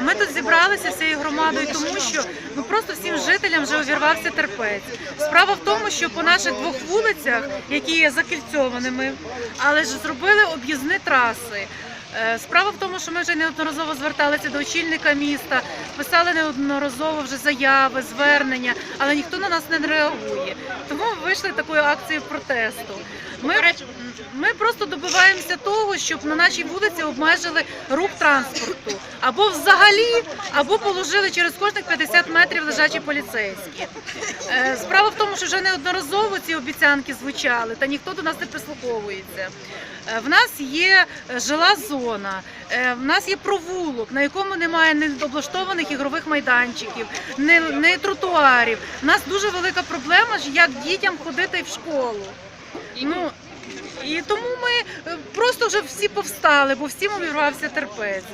Ми тут зібралися всією громадою, тому що ну просто всім жителям вже увірвався терпець. Справа в тому, що по наших двох вулицях, які є закільцьованими, але ж зробили об'їзні траси. Е, Справа в тому, що ми вже неодноразово зверталися до очільника міста, писали неодноразово вже заяви, звернення, але ніхто на нас не реагує. Тому вийшли такою акцією протесту. Ми, ми просто добиваємося того, щоб на нашій вулиці обмежили рух транспорту або взагалі, або положили через кожних 50 метрів лежачі поліцейські. Е, Справа в тому, що вже неодноразово ці обіцянки звучали, та ніхто до нас не прислуховується. Е, В нас є е, жила зона, в нас є провулок, на якому немає не облаштованих ігрових майданчиків, не, не тротуарів. У нас дуже велика проблема, як дітям ходити в школу. Ну, і тому ми е, просто вже всі повстали, бо всім увірвався терпець.